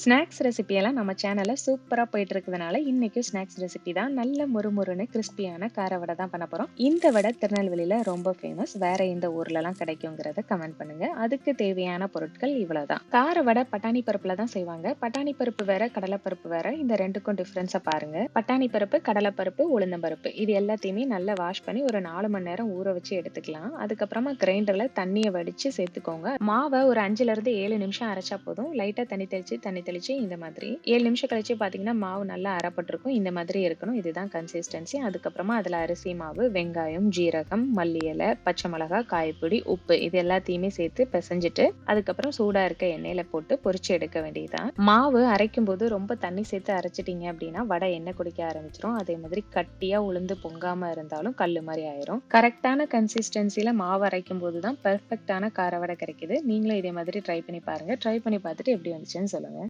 Snacks ரெசிபியெல்லாம் நம்ம சேனலில் சூப்பராக போயிட்டு இருக்கிறதுனால ஸ்நாக்ஸ் ரெசிபி தான். நல்ல முறுமுறுன்னு கிறிஸ்பியான கார வடை தான் பண்ண போகிறோம் இந்த வடை திருநெல்வேலியில் ரொம்ப ஃபேமஸ் வேற எந்த ஊர்லலாம் கிடைக்குங்கிறத கமெண்ட் பண்ணுங்க. அதுக்கு தேவையான பொருட்கள் இவ்வளோதான் கார வடை பட்டாணி பருப்பில் தான் செய்வாங்க. பட்டாணி பருப்பு வேற கடலைப்பருப்பு வேற. இந்த ரெண்டுக்கும் டிஃப்ரென்ஸை பாருங்க. பட்டாணி பருப்பு கடலைப்பருப்பு உளுந்தம்பருப்பு இது எல்லாத்தையுமே நல்லா வாஷ் பண்ணி ஒரு நாலு மணி நேரம் ஊற வச்சு எடுத்துக்கலாம். அதுக்கப்புறமா கிரைண்டரில் தண்ணியை வடித்து சேர்த்துக்கோங்க. மாவை ஒரு அஞ்சுலேருந்து ஏழு நிமிஷம் அரைச்சா போதும். லைட்டாக தண்ணி தெளித்து தண்ணி தெளிச்சு இந்த மாதிரி ஏழு நிமிஷம் கழிச்சு பார்த்தீங்கன்னா மாவு நல்லா அரைப்பட்டிருக்கும். இந்த மாதிரி இருக்கணும். இதுதான் கன்சிஸ்டன்சி அதுக்கப்புறமா அதில் அரிசி மாவு வெங்காயம் ஜீரகம் மல்லி இலை பச்சை மிளகாய் காய்ப்பொடி உப்பு இது எல்லாத்தையுமே சேர்த்து பிசைஞ்சிட்டு அதுக்கப்புறம் சூடாக இருக்க எண்ணெயில் போட்டு பொறிச்சு எடுக்க வேண்டியதுதான். மாவு அரைக்கும் போது ரொம்ப தண்ணி சேர்த்து அரைச்சிட்டிங்க அப்படின்னா வடை எண்ணெய் குடிக்க ஆரம்பிச்சிரும். அதே மாதிரி கட்டியாக உளுந்து பொங்காமல் இருந்தாலும் கல் மாதிரி ஆயிரும். கரெக்டான கன்சிஸ்டன்சியில் மாவு அரைக்கும் போது தான் பெர்ஃபெக்டான கார வடை கிடைக்குது. நீங்களும் இதே மாதிரி ட்ரை பண்ணி பாருங்கள் ட்ரை பண்ணி பார்த்துட்டு எப்படி வந்துச்சுன்னு சொல்லுங்கள்